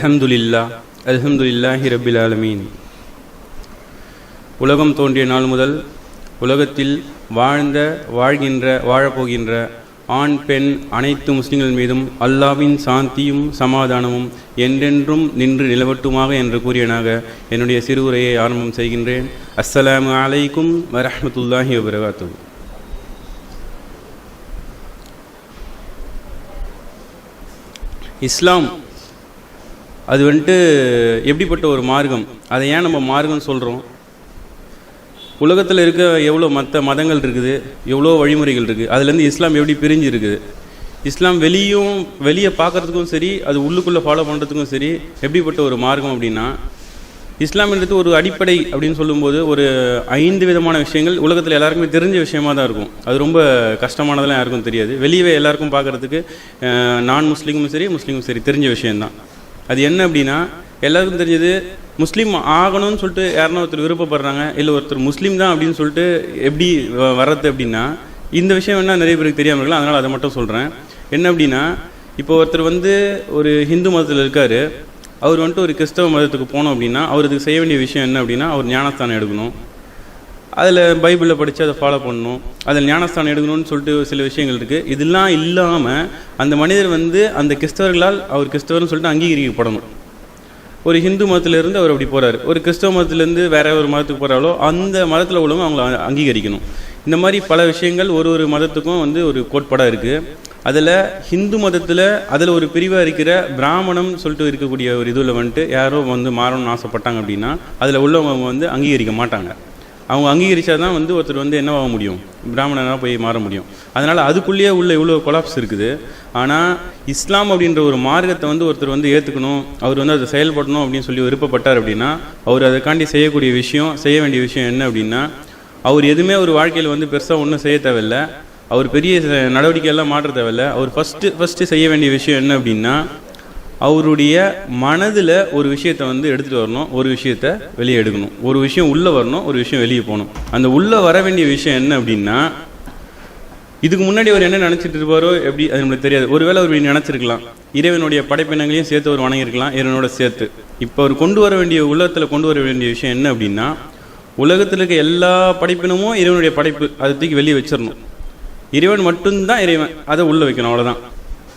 அல்ஹம்துலில்லா அல்ஹம்துலில்லாஹி ரபில் ஆலமீன். உலகம் தோன்றிய நாள் முதல் உலகத்தில் வாழ்ந்த வாழ்கின்ற வாழப்போகின்ற ஆண் பெண் அனைத்து முஸ்லிம்கள் மீதும் அல்லாவின் சாந்தியும் சமாதானமும் என்றென்றும் நின்று நிலவட்டுமாக என்று கூறியனாக என்னுடைய சிறுவுரையை ஆரம்பம் செய்கின்றேன். அஸ்ஸலாமு அலைக்கும் வரஹ்மத்துல்லாஹி வபரகாத்துஹு. இஸ்லாம் அது வந்துட்டு எப்படிப்பட்ட ஒரு மார்க்கம்? அதை ஏன் நம்ம மார்க்கம் சொல்கிறோம் உலகத்தில் இருக்க எவ்வளோ மற்ற மதங்கள் இருக்குது எவ்வளோ வழிமுறைகள் இருக்குது அதுலேருந்து இஸ்லாம் எப்படி பிரிஞ்சு இருக்குது? இஸ்லாம் வெளியும் வெளியே பார்க்குறதுக்கும் சரி அது உள்ளுக்குள்ளே ஃபாலோ பண்ணுறதுக்கும் சரி எப்படிப்பட்ட ஒரு மார்க்கம் அப்படின்னா இஸ்லாம்ன்றது ஒரு அடிப்படை அப்படின்னு சொல்லும்போது ஒரு ஐந்து விதமான விஷயங்கள் உலகத்தில் எல்லாருக்குமே தெரிஞ்ச விஷயமா தான் இருக்கும். அது ரொம்ப கஷ்டமானதெல்லாம் யாருக்கும் தெரியாது. வெளியே எல்லாருக்கும் பார்க்குறதுக்கு நான் முஸ்லீமும் சரி முஸ்லீமும் சரி தெரிஞ்ச விஷயம்தான். அது என்ன அப்படின்னா எல்லாருக்கும் தெரிஞ்சது முஸ்லீம் ஆகணும்னு சொல்லிட்டு யாருன்னா ஒருத்தர் விருப்பப்படுறாங்க இல்லை ஒருத்தர் முஸ்லீம் தான் அப்படின்னு சொல்லிட்டு எப்படி வ- வர்றது அப்படின்னா இந்த விஷயம் என்ன நிறைய பேருக்கு தெரியாமல் இருக்கலாம் அதனால் அதை மட்டும் சொல்கிறேன் என்ன அப்படின்னா இப்போ ஒருத்தர் வந்து ஒரு ஹிந்து மதத்தில் இருக்கார் அவர் வந்துட்டு ஒரு கிறிஸ்தவ மதத்துக்கு போனோம் அப்படின்னா அவருக்கு செய்ய வேண்டிய விஷயம் என்ன அப்படின்னா அவர் ஞானஸ்தானம் எடுக்கணும். அதில் பைபிளில் படித்து அதை ஃபாலோ பண்ணணும். அதில் ஞானஸ்தானம் எடுக்கணும்னு சொல்லிட்டு சில விஷயங்கள் இருக்குது இதெல்லாம் இல்லாமல் அந்த மனிதர் வந்து அந்த கிறிஸ்தவர்களால் அவர் கிறிஸ்தவர்னு சொல்லிட்டு அங்கீகரிக்கப்படணும். ஒரு ஹிந்து மதத்திலேருந்து அவர் அப்படி போகிறார் ஒரு கிறிஸ்தவ மதத்திலேருந்து வேற ஒரு மதத்துக்கு போகிறாலோ அந்த மதத்தில் உள்ளவங்க அவங்கள அங்கீகரிக்கணும். இந்த மாதிரி பல விஷயங்கள் ஒரு ஒரு மதத்துக்கும் வந்து ஒரு கோட்பாடாக இருக்குது அதில் ஹிந்து மதத்தில் அதில் ஒரு பிரிவாக இருக்கிற பிராமணம் சொல்லிட்டு இருக்கக்கூடிய ஒரு இதில் வந்துட்டு யாரோ வந்து மாறணும்னு ஆசைப்பட்டாங்க அப்படின்னா அதில் உள்ளவங்க வந்து அங்கீகரிக்க மாட்டாங்க. அவங்க அங்கீகரித்தா தான் வந்து ஒருத்தர் வந்து என்னவாக முடியும்? பிராமணனாக போய் மாற முடியும். அதனால் அதுக்குள்ளேயே உள்ள இவ்வளோ கொலாப்ஸ் இருக்குது. ஆனால் இஸ்லாம் அப்படின்ற ஒரு மார்க்கத்தை வந்து ஒருத்தர் வந்து ஏற்றுக்கணும் அவர் வந்து அதை செயல்படணும் அப்படின்னு சொல்லி விருப்பப்பட்டார் அப்படின்னா அவர் அதுக்காண்டி செய்யக்கூடிய விஷயம் செய்ய வேண்டிய விஷயம் என்ன அப்படின்னா அவர் எதுவுமே ஒரு வாழ்க்கையில் வந்து பெருசாக ஒன்றும் செய்ய தேவையில்ல. அவர் பெரிய நடவடிக்கையெல்லாம் மாற்ற தேவையில்ல. அவர் ஃபஸ்ட்டு ஃபஸ்ட்டு செய்ய வேண்டிய விஷயம் என்ன அப்படின்னா அவருடைய மனதில் ஒரு விஷயத்தை வந்து எடுத்துகிட்டு வரணும் ஒரு விஷயத்தை வெளியே எடுக்கணும். ஒரு விஷயம் உள்ளே வரணும் ஒரு விஷயம் வெளியே போகணும். அந்த உள்ளே வர வேண்டிய விஷயம் என்ன அப்படின்னா இதுக்கு முன்னாடி அவர் என்ன நினச்சிட்டு இருப்பாரோ எப்படி அது நம்மளுக்கு தெரியாது. ஒருவேளை அவர் நினச்சிருக்கலாம். இறைவனுடைய படைப்பினங்களையும் சேர்த்து அவர் வணங்கியிருக்கலாம் இறைவனோட சேர்த்து. இப்போ அவர் கொண்டு வர வேண்டிய உலகத்தில் கொண்டு வர வேண்டிய விஷயம் என்ன அப்படின்னா உலகத்தில் இருக்க எல்லா படைப்பினமும் இறைவனுடைய படைப்பு அதை தூக்கி வெளியே வச்சிடணும். இறைவன் மட்டும்தான் இறைவன் அதை உள்ளே வைக்கணும் அவ்வளோதான்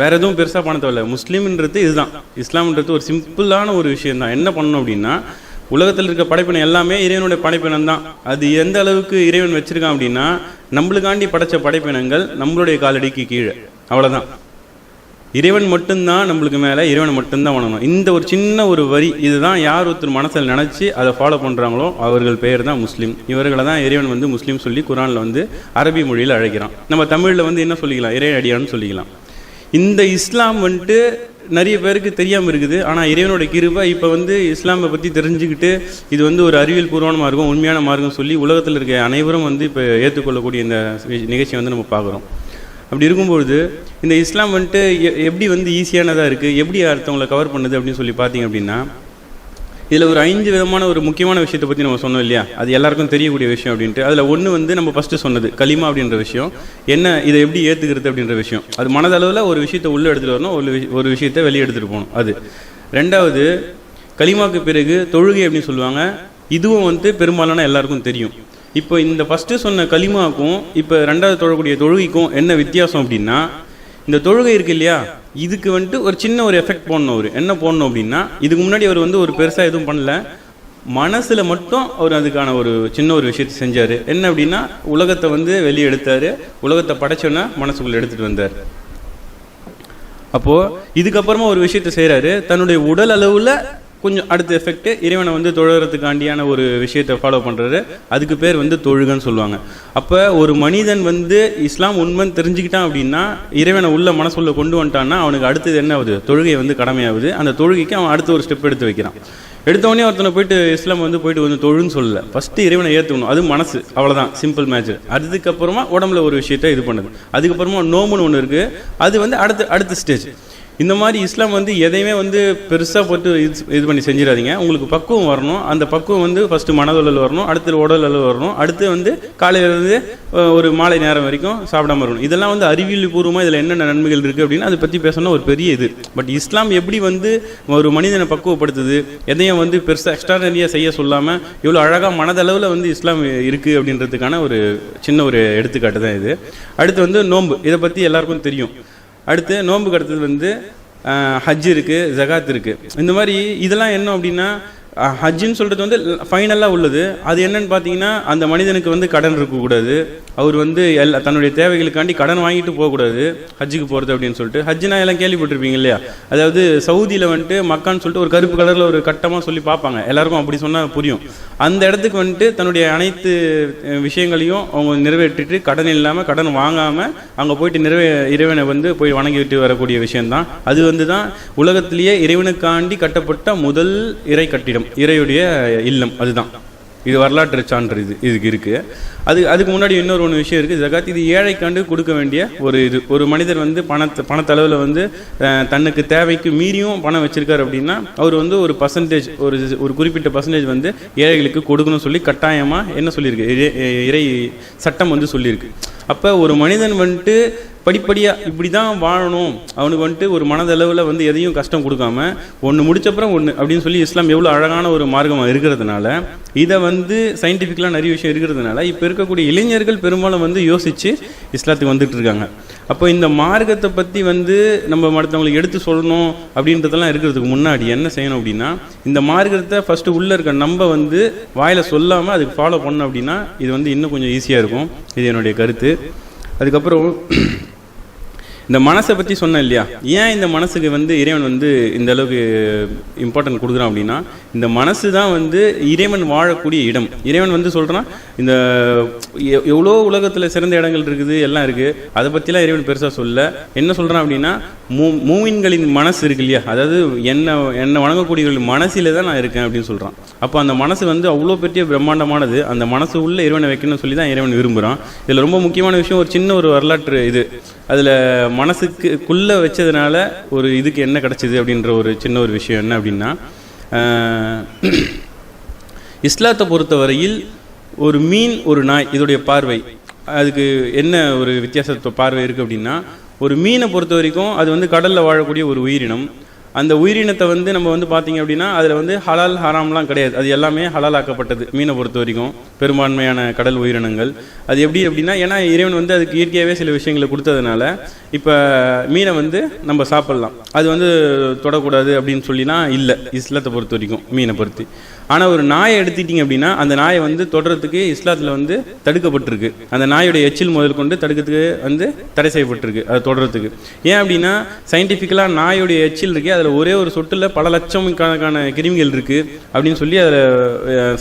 வேற எதுவும் பெருசாக பண்ண தேவையில்ல. முஸ்லீம்ன்றது இதுதான். இஸ்லாம்ன்றது ஒரு சிம்பிளான ஒரு விஷயம் தான் என்ன பண்ணணும் அப்படின்னா உலகத்தில் இருக்க படைப்பினம் எல்லாமே இறைவனுடைய படைப்பினம் தான். அது எந்த அளவுக்கு இறைவன் வச்சிருக்கான் அப்படின்னா நம்மளுக்காண்டி படைச்ச படைப்பினங்கள் நம்மளுடைய காலடிக்கு கீழே. அவ்வளோதான் இறைவன் மட்டும்தான் நம்மளுக்கு மேலே இறைவனை மட்டும்தான் வணங்கணும். இந்த ஒரு சின்ன ஒரு வரி இதுதான் யார் ஒருத்தர் மனசில் நினச்சி அதை ஃபாலோ பண்ணுறாங்களோ அவர்கள் பெயர் தான் முஸ்லீம். இவர்களை தான் இறைவன் வந்து முஸ்லீம் சொல்லி குரானில் வந்து அரபி மொழியில் அழைக்கிறான். நம்ம தமிழில் வந்து என்ன சொல்லிக்கலாம்? இறை அடியான்னு சொல்லிக்கலாம். இந்த இஸ்லாம் வந்துட்டு நிறைய பேருக்கு தெரியாமல் இருக்குது. ஆனால் இறைவனோட கிருபை இப்போ வந்து இஸ்லாமை பற்றி தெரிஞ்சுக்கிட்டு இது வந்து ஒரு அறிவியல் பூர்வமான மார்க்கம் உண்மையான மார்க்கம் சொல்லி உலகத்தில் இருக்க அனைவரும் வந்து இப்போ ஏற்றுக்கொள்ளக்கூடிய இந்த நிகழ்ச்சியை வந்து நம்ம பார்க்குறோம். அப்படி இருக்கும்பொழுது இந்த இஸ்லாம் வந்துட்டு எ- எப்படி வந்து ஈஸியானதாக இருக்குது எப்படி அடுத்தவங்களை கவர் பண்ணுது அப்படின்னு சொல்லி பார்த்தீங்க அப்படின்னா இதில் ஒரு ஐந்து விதமான ஒரு முக்கியமான விஷயத்தை பற்றி நம்ம சொன்னோம் இல்லையா? அது எல்லாருக்கும் தெரியக்கூடிய விஷயம் அப்படின்ட்டு. அதில் ஒன்று வந்து நம்ம ஃபஸ்ட்டு சொன்னது களிமா அப்படின்ற விஷயம். என்ன இதை எப்படி ஏற்றுக்கிறது அப்படின்ற விஷயம். அது மனதளவில் ஒரு விஷயத்தை உள்ளே எடுத்துகிட்டு வரணும் ஒரு ஒரு விஷயத்தை வெளியே எடுத்துகிட்டு போகணும். அது. ரெண்டாவது களிமாவுக்கு பிறகு தொழுகை அப்படின்னு சொல்லுவாங்க. இதுவும் வந்து பெரும்பாலான எல்லாருக்கும் தெரியும். இப்போ இந்த ஃபஸ்ட்டு சொன்ன களிமாவுக்கும் இப்போ ரெண்டாவது தொழக்கூடிய தொழுகைக்கும் என்ன வித்தியாசம் அப்படின்னா இந்த தொழுகை இருக்கு இல்லையா? இதுக்கு வந்துட்டு ஒரு சின்ன ஒரு எஃபெக்ட் போடணும் அவர். என்ன போடணும் அப்படின்னா இதுக்கு முன்னாடி அவர் வந்து ஒரு பெருசாக எதுவும் பண்ணல. மனசில் மட்டும் அவர் அதுக்கான ஒரு சின்ன ஒரு விஷயத்தை செஞ்சார். என்ன அப்படின்னா உலகத்தை வந்து வெளியே எடுத்தார். உலகத்தை படைச்சோன்னா மனசுக்குள்ளே எடுத்துகிட்டு வந்தார். அப்போது இதுக்கப்புறமா ஒரு விஷயத்தை செய்கிறாரு தன்னுடைய உடல் அளவில் கொஞ்சம் அடுத்த எஃபெக்ட்டு இறைவனை வந்து தொழுகிறதுக்காண்டியான ஒரு விஷயத்தை ஃபாலோ பண்ணுறது அதுக்கு பேர் வந்து தொழுகன்னு சொல்லுவாங்க. அப்போ ஒரு மனிதன் வந்து இஸ்லாம் உண்மைன்னு தெரிஞ்சுக்கிட்டான் அப்படின்னா இறைவனை உள்ள மனசுள்ள கொண்டு வந்துட்டான்னா அவனுக்கு அடுத்தது என்ன ஆகுது? தொழுகை வந்து கடமையாகுது. அந்த தொழுகைக்கு அவன் அடுத்த ஒரு ஸ்டெப் எடுத்து வைக்கிறான். எடுத்தவொடனே ஒருத்தனை போயிட்டு இஸ்லாம் வந்து போயிட்டு வந்து தொழுன்னு சொல்லல. ஃபஸ்ட்டு இறைவனை ஏற்றுக்கணும் அது மனசு. அவ்வளோதான் சிம்பிள் மேட்ச் அதுக்கப்புறமா உடம்புல ஒரு விஷயத்த இது பண்ணுது. அதுக்கப்புறமா நோம்புன்னு ஒன்று இருக்குது அது வந்து அடுத்த அடுத்த ஸ்டேஜ் இந்த மாதிரி இஸ்லாம் வந்து எதையுமே வந்து பெருசாக போட்டு இது இது பண்ணி செஞ்சிடாதீங்க. உங்களுக்கு பக்குவம் வரணும். அந்த பக்குவம் வந்து ஃபஸ்ட்டு மனதளவில் வரணும். அடுத்து உடல் அளவு வரணும். அடுத்து வந்து காலையிலேருந்து ஒரு மாலை நேரம் வரைக்கும் சாப்பிடாம இருக்கணும். இதெல்லாம் வந்து அறிவியல் பூர்வமாக இதில் என்னென்ன நன்மைகள் இருக்குது அப்படின்னு அதை பற்றி பேசணும் ஒரு பெரிய இது. பட் இஸ்லாம் எப்படி வந்து ஒரு மனிதனை பக்குவப்படுத்துது எதையும் வந்து பெருசாக எக்ஸ்ட்ரானரியாக செய்ய சொல்லாமல் இவ்வளோ அழகாக மனதளவில் வந்து இஸ்லாம் இருக்குது அப்படின்றதுக்கான ஒரு சின்ன ஒரு எடுத்துக்காட்டு தான் இது. அடுத்து வந்து நோன்பு. இதை பற்றி எல்லாருக்கும் தெரியும். அடுத்து நோன்புக்கு அடுத்தது வந்து ஹஜ் இருக்குது ஜகாத் இருக்குது இந்த மாதிரி இதெல்லாம் என்ன அப்படின்னா ஹஜ்ஜின்னு சொல்கிறது வந்து ஃபைனலாக உள்ளது. அது என்னன்னு பார்த்தீங்கன்னா அந்த மனிதனுக்கு வந்து கடன் இருக்கக்கூடாது. அவர் வந்து எல்லா தன்னுடைய தேவைகளுக்காண்டி கடன் வாங்கிட்டு போகக்கூடாது ஹஜ்ஜுக்கு போகிறது அப்படின்னு சொல்லிட்டு. ஹஜ்ஜுனா எல்லாம் கேள்விப்பட்டிருப்பீங்க இல்லையா? அதாவது சவுதியில் வந்துட்டு மக்கான்னு சொல்லிட்டு ஒரு கருப்பு கலரில் ஒரு கட்டமாக சொல்லி பார்ப்பாங்க. எல்லாருக்கும் அப்படி சொன்னால் புரியும். அந்த இடத்துக்கு வந்துட்டு தன்னுடைய அனைத்து விஷயங்களையும் அவங்க நிறைவேற்றிட்டு கடன் இல்லாமல் கடன் வாங்காமல் அங்கே போயிட்டு நிறைவே இறைவனை வந்து போய் வணங்கிட்டு வரக்கூடிய விஷயம்தான். அது வந்து தான் உலகத்திலேயே இறைவனுக்காண்டி கட்டப்பட்ட முதல் இறை கட்டிடம். இறையுடைய இல்லம் அதுதான். இது வரலாற்று சான்று இது இதுக்கு இருக்கு. அது அதுக்கு முன்னாடி இன்னொரு ஒன்று விஷயம் இருக்குது ஜகாத் இது ஏழைக்காண்டு கொடுக்க வேண்டிய ஒரு இது. ஒரு மனிதர் வந்து பணத்தை பணத்தளவில் வந்து தன்னுக்கு தேவைக்கு மீறியும் பணம் வச்சிருக்காரு அப்படின்னா அவர் வந்து ஒரு பர்சன்டேஜ் ஒரு ஒரு குறிப்பிட்ட பர்சன்டேஜ் வந்து ஏழைகளுக்கு கொடுக்கணும்னு சொல்லி கட்டாயமாக என்ன சொல்லியிருக்கு? இறை சட்டம் வந்து சொல்லியிருக்கு. அப்போ ஒரு மனிதன் வந்துட்டு படிப்படியாக இப்படி தான் வாழணும். அவனுக்கு வந்துட்டு ஒரு மனதளவில் வந்து எதையும் கஷ்டம் கொடுக்காம ஒன்று முடிச்சப்புறம் ஒன்று அப்படின்னு சொல்லி இஸ்லாம் எவ்வளோ அழகான ஒரு மார்க்கமாக இருக்கிறதுனால இதை வந்து சயின்டிஃபிக்கலாக நிறைய விஷயம் இருக்கிறதுனால இப்போ இருக்கக்கூடிய இளைஞர்கள் பெரும்பாலும் வந்து யோசித்து இஸ்லாத்துக்கு வந்துட்டு இருக்காங்க. அப்போ இந்த மார்க்கத்தை பற்றி வந்து நம்ம மற்றவங்களுக்கு எடுத்து சொல்லணும் அப்படின்றதெல்லாம் இருக்கிறதுக்கு முன்னாடி என்ன செய்யணும் அப்படின்னா இந்த மார்க்கத்தை ஃபஸ்ட்டு உள்ளே இருக்க நம்ம வந்து வாயில் சொல்லாமல் அதுக்கு ஃபாலோ பண்ணோம் அப்படின்னா இது வந்து இன்னும் கொஞ்சம் ஈஸியாக இருக்கும். இது என்னுடைய கருத்து. அதுக்கப்புறம் இந்த மனசை பற்றி சொன்னேன் இல்லையா? ஏன் இந்த மனசுக்கு வந்து இறைவன் வந்து இந்த அளவுக்கு இம்பார்ட்டன்ட் கொடுக்குறான் அப்படின்னா இந்த மனசு தான் வந்து இறைவன் வாழக்கூடிய இடம். இறைவன் வந்து சொல்கிறான் இந்த எ- எவ்வளோ உலகத்தில் சிறந்த இடங்கள் இருக்குது எல்லாம் இருக்குது அதை பற்றிலாம் இறைவன் பெருசாக சொல்ல என்ன சொல்கிறான் அப்படின்னா மூ மூவின்களின் மனசு இருக்கு இல்லையா? அதாவது என்ன என்னை வணங்கக்கூடியவர்கள் மனசில் தான் நான் இருக்கேன் அப்படின்னு சொல்கிறான் அப்போ அந்த மனசு வந்து அவ்வளோ பெரிய பிரம்மாண்டமானது அந்த மனசு உள்ள இறைவனை வைக்கணும்னு சொல்லி தான் இறைவன் விரும்புகிறான் இதில் ரொம்ப முக்கியமான விஷயம் ஒரு சின்ன ஒரு வரலாற்று இது. அதில் மனசுக்குள்ளே வச்சதுனால ஒரு இதுக்கு என்ன கிடச்சிது அப்படின்ற ஒரு சின்ன ஒரு விஷயம் என்ன அப்படின்னா இஸ்லாத்தை பொறுத்தவரையில் ஒரு மீன் ஒரு நாய் இதோடைய பார்வை அதுக்கு என்ன ஒரு வித்தியாசத்தை பார்வை இருக்குது அப்படின்னா ஒரு மீனை பொறுத்த வரைக்கும் அது வந்து கடலில் வாழக்கூடிய ஒரு உயிரினம். அந்த உயிரினத்தை வந்து நம்ம வந்து பார்த்தீங்க அப்படின்னா அதில் வந்து ஹலால் ஹராம்லாம் கிடையாது. அது எல்லாமே ஹலாலாக்கப்பட்டது மீனை பொறுத்த வரைக்கும். பெரும்பான்மையான கடல் உயிரினங்கள். அது எப்படி அப்படின்னா ஏன்னா இறைவன் வந்து அதுக்கு இயற்கையாகவே சில விஷயங்களை கொடுத்ததுனால இப்போ மீனை வந்து நம்ம சாப்பிட்லாம். அது வந்து தொடக்கூடாது அப்படின்னு சொல்லிலாம் இல்லை. இஸ்லாத்தை பொறுத்த வரைக்கும் மீனை பொறுத்து. ஆனால் ஒரு நாயை எடுத்துக்கிட்டிங்க அப்படின்னா அந்த நாயை வந்து தொடரத்துக்கு இஸ்லாத்தில் வந்து தடுக்கப்பட்டிருக்கு. அந்த நாயோடைய எச்சில் முதல் கொண்டு தடுக்கிறதுக்கு வந்து தடை செய்யப்பட்டிருக்கு அதை தொடரத்துக்கு ஏன் அப்படின்னா சயின்டிஃபிக்கலாக நாயோடைய எச்சில் இருக்கே அதில் ஒரே ஒரு சொட்டில் பல லட்சம் கணக்கான கிருமிகள் இருக்குது அப்படின்னு சொல்லி அதில்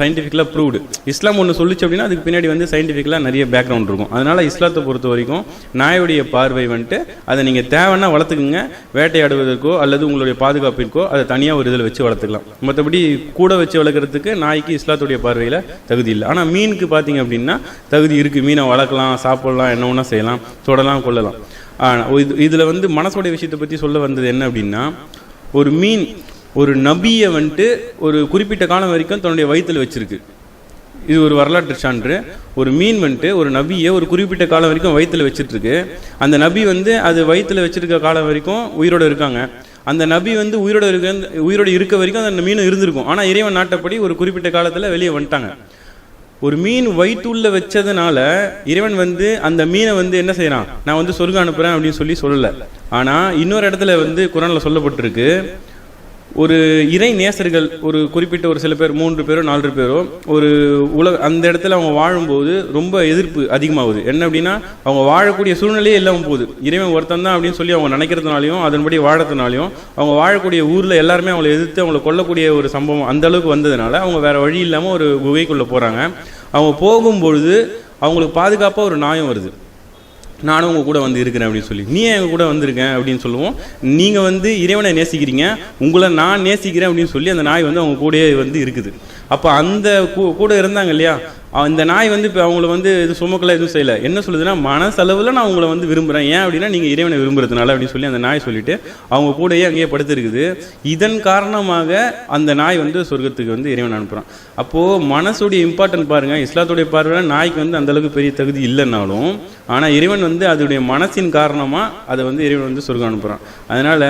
சயின்டிஃபிக்கலாக ப்ரூவ்டு இஸ்லாம் ஒன்று சொல்லிச்சு அப்படின்னா அதுக்கு பின்னாடி வந்து சயின்டிஃபிக்கலாக நிறைய பேக்ரவுண்ட் இருக்கும். அதனால் இஸ்லாத்தை பொறுத்த வரைக்கும் நாயுடைய பார்வை வந்துட்டு அதை நீங்கள் தேவைன்னா வளர்த்துக்குங்க. வேட்டையாடுவதற்கோ அல்லது உங்களுடைய பாதுகாப்பிற்கோ அதை தனியாக ஒரு இதில் வச்சு வளர்த்துக்கலாம். மற்றபடி கூட வச்சு வளர்க்குறதுக்கு நாய்க்கு இஸ்லாத்துடைய பார்வையில் தகுதி இல்லை. ஆனால் மீனுக்கு பார்த்தீங்க அப்படின்னா தகுதி இருக்குது மீனை வளர்க்கலாம் சாப்பிடலாம் என்ன ஒன்றா செய்யலாம் தொடலாம் கொள்ளலாம் ஆனால் இது இதில் வந்து மனசோடைய விஷயத்தை பற்றி சொல்ல வந்தது என்ன அப்படின்னா ஒரு மீன் ஒரு நபியை வந்துட்டு ஒரு குறிப்பிட்ட காலம் வரைக்கும் தன்னுடைய வயிற்றில் வச்சிருக்கு. இது ஒரு வரலாற்று சான்று. ஒரு மீன் வந்துட்டு ஒரு நபியை ஒரு குறிப்பிட்ட காலம் வரைக்கும் வயிற்றில் வச்சுட்ருக்கு. அந்த நபி வந்து அது வயிற்றில் வச்சுருக்க காலம் வரைக்கும் உயிரோட இருக்காங்க. அந்த நபி வந்து உயிரோட இருக்க உயிரோட இருக்க வரைக்கும் அந்த மீன் இருந்திருக்கும். ஆனால் இறைவன் நாட்டப்படி ஒரு குறிப்பிட்ட காலத்தில் வெளியே வந்துட்டாங்க. ஒரு மீன் வயிற்றுள்ள வச்சதுனால இறைவன் வந்து அந்த மீனை வந்து என்ன செய்யறான்? நான் வந்து சொர்க்கம் அனுப்புறேன் அப்படின்னு சொல்லி சொல்லல. ஆனா இன்னொரு இடத்துல வந்து குரான்ல சொல்லப்பட்டிருக்கு ஒரு இறை நேசர்கள் ஒரு குறிப்பிட்ட ஒரு சில பேர் மூன்று பேரோ நாலு பேரோ ஒரு உலக அந்த இடத்துல அவங்க வாழும்போது ரொம்ப எதிர்ப்பு அதிகமாகுது. என்ன அப்படின்னா அவங்க வாழக்கூடிய சூழ்நிலையே இல்லாமல் போகுது. இறைவன் ஒருத்தன் தான் அப்படின்னு சொல்லி அவங்க நினைக்கிறதுனாலையும் அதன்படி வாழறதுனாலையும் அவங்க வாழக்கூடிய ஊரில் எல்லாருமே அவங்களை எதிர்த்து அவங்களை கொல்லக்கூடிய ஒரு சம்பவம் அந்த அளவுக்கு வந்ததுனால அவங்க வேற வழி இல்லாமல் ஒரு குகைக்குள்ளே போகிறாங்க அவங்க போகும்பொழுது அவங்களுக்கு பாதுகாப்பாக ஒரு நாயம் வருது. நானும் உங்கள் கூட வந்து இருக்கிறேன் அப்படின்னு சொல்லி. நீ எங்க கூட வந்திருக்கேன் அப்படின்னு சொல்லுவோம். நீங்கள் வந்து இறைவனை நேசிக்கிறீங்க. உங்களை நான் நேசிக்கிறேன் அப்படின்னு சொல்லி அந்த நாய் வந்து அவங்க கூடயே வந்து இருக்குது. அப்போ அந்த கூ- கூட இருந்தாங்க இல்லையா? இந்த நாய் வந்து இப்போ அவங்கள வந்து இது சுமக்கல எதுவும் செய்யலை. என்ன சொல்லுதுன்னா மனசளவில் நான் உங்களை வந்து விரும்புகிறேன் ஏன் அப்படின்னா நீங்கள் இறைவனை விரும்புறதுனால அப்படின்னு சொல்லி அந்த நாய் சொல்லிட்டு அவங்க கூடயே அங்கேயே படுத்திருக்குது. இதன் காரணமாக அந்த நாய் வந்து சொர்க்கத்துக்கு வந்து இறைவன் அனுப்புகிறான் அப்போது மனசுடைய இம்பார்ட்டன்ட் பாருங்கள் இஸ்லாத்துடைய பார்வையில் நாய்க்கு வந்து அந்தளவுக்கு பெரிய தகுதி இல்லைன்னாலும் ஆனால் இறைவன் வந்து அதனுடைய மனசின் காரணமாக அதை வந்து இறைவன் வந்து சொர்க்கம் அனுப்புகிறான் அதனால்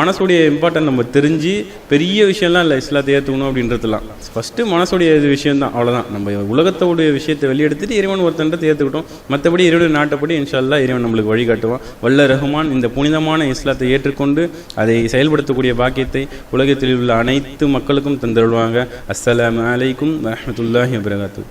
மனசுடைய இம்பார்ட்டன்ட் நம்ம தெரிஞ்சு பெரிய விஷயம்லாம் இல்லை இஸ்லாத்தை ஏற்றுக்கணும் அப்படின்றதுலாம். ஃபஸ்ட்டு மனசுடைய இது விஷயம்தான். அவ்வளோதான் நம்ம உலகத்தோடைய விஷயத்தை வெளியெடுத்துட்டு இறைவன் ஒருத்தன்றத்தை ஏற்றுக்கிட்டோம் மற்றபடி இறைவன் நாட்டப்படி இன்ஷால்லா இறைவன் நம்மளுக்கு வழிகாட்டுவான் வல்ல ரஹ்மான் இந்த புனிதமான இஸ்லாத்தை ஏற்றுக்கொண்டு அதை செயல்படுத்தக்கூடிய பாக்கியத்தை உலகத்தில் உள்ள அனைத்து மக்களுக்கும் தந்துடுவாங்க அஸ்ஸலாமு அலைக்கும் வரஹ்மத்துல்லாஹி வபரகாத்து